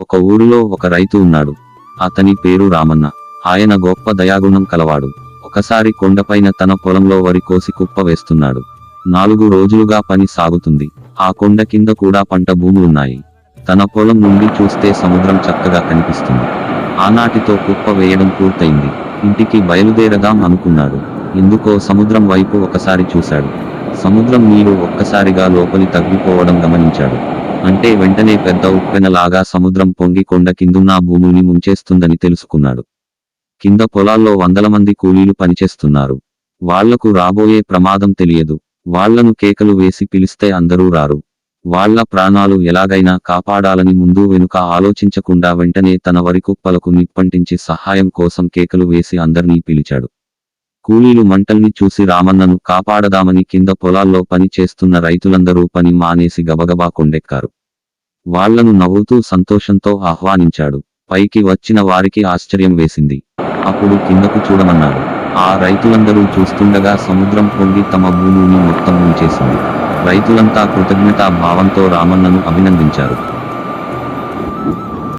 ఒక ఊరిలో ఒక రైతు ఉన్నాడు. అతని పేరు రామన్న. ఆయన గొప్ప దయాగుణం కలవాడు. ఒకసారి కొండపైన తన పొలంలో వరి కోసి కుప్ప వేస్తున్నాడు. నాలుగు రోజులుగా పని సాగుతుంది. ఆ కొండ కింద కూడా పంట భూములున్నాయి తన పొలం నుండి చూస్తే సముద్రం చక్కగా కనిపిస్తుంది. ఆనాటితో కుప్ప వేయడం పూర్తయింది. ఇంటికి బయలుదేరదాం అనుకున్నాడు. ఎందుకో సముద్రం వైపు ఒకసారి చూశాడు. సముద్రం నీరు ఒక్కసారిగా లోపలి తగ్గిపోవడం గమనించాడు. అంటే వెంటనే పెద్ద ఉప్పెనలాగా సముద్రం పొంగి కొండ కిందున్న భూముల్ని ముంచేస్తుందని తెలుసుకున్నాడు. కింద పొలాల్లో వందల మంది కూలీలు పనిచేస్తున్నారు. వాళ్ళకు రాబోయే ప్రమాదం తెలియదు. వాళ్ళను కేకలు వేసి పిలిస్తే అందరూ రారు. వాళ్ళ ప్రాణాలు ఎలాగైనా కాపాడాలని ముందు వెనుక ఆలోచించకుండా వెంటనే తన వరి కుప్పలకు నిప్పంటించి సహాయం కోసం కేకలు వేసి అందర్నీ పిలిచాడు. కూలీలు మంటల్ని చూసి రామన్నను కాపాడదామని కింద పొలాల్లో పని చేస్తున్న రైతులందరూ పని మానేసి గబగబా కొండెక్కారు. వాళ్ళను నవ్వుతూ సంతోషంతో ఆహ్వానించాడు. పైకి వచ్చిన వారికి ఆశ్చర్యం వేసింది. అప్పుడు కిందకు చూడమన్నాడు. ఆ రైతులందరూ చూస్తుండగా సముద్రం పొంగి తమ భూమిని మొత్తం ఉంచేసింది రైతులంతా కృతజ్ఞతా భావంతో రామన్నను అభినందించారు.